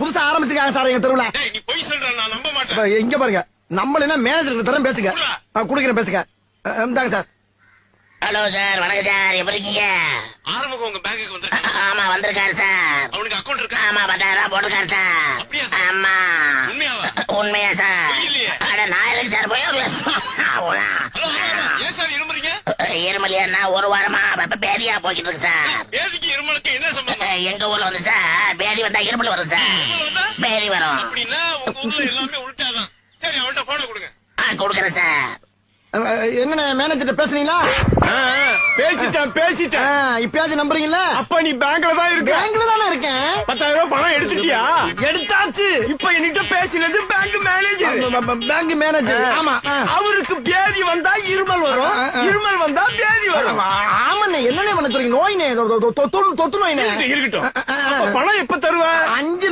புதுசா ஆரம்பிச்சிருக்காங்க சார் எங்க தெருவுல. டேய் நீ பொய் சொல்ற நான் நம்ப மாட்டேன். இங்க பாருங்க. நம்மள என்ன மேனேஜர் தரம் பேசுங்க. குடுக்கிறேன் பேசுங்க. இந்தாங்க சார். ஹலோ சார் வணக்கம் சார். எப்படி இருக்கீங்க? ஆரம்பம் உங்க பேங்குக்கு வந்திருக்கான் ஆமா வந்திருக்காரு சார். அவனுக்கு அக்கௌண்ட் இருக்கா? ஆமா பத்தாயிரம் ரூபாய் போட்டிருக்காரு சார்? ஆமா. உண்மையா சார். அட நான் எதுக்கு சார் போய். ஏன் சார் இருமுறீங்க இருமலியா ஒரு வாரமா பேதியா போய்கிட்டு இருக்கு சார். எங்க ஊர்ல வந்து பேதி வந்தா இருமல் வரும் சார்? பேதி வரும். கொடுக்குறேன் சார். என்னண்ணே மேனேஜர் பேசுனீங்களா? பேசிட்டேன் பேசிட்டேன். இப்பயாச்சும் நம்புறீங்களா? அப்ப நீ பேங்க்ல தான் இருக்க. பேங்க்ல தானே இருக்கேன்? பத்தாயிரம் ரூபாய் பணம் எடுத்துட்டியா? எடுத்தாச்சு. இப்ப என்கிட்ட பேசினது மேனேஜர் பேங்க் மேனேஜர் ஆமா. அவருக்கு பேதி வந்தா இருமல் வரும். இருமல் வந்தா பேதி வரும். ஆமா, ஆமாண்ணே என்னண்ணே பண்ண சொல்றீங்க? தொ- தொத்து நோய்னே இருக்கட்டும், பணம் எப்ப தருவ? அஞ்சு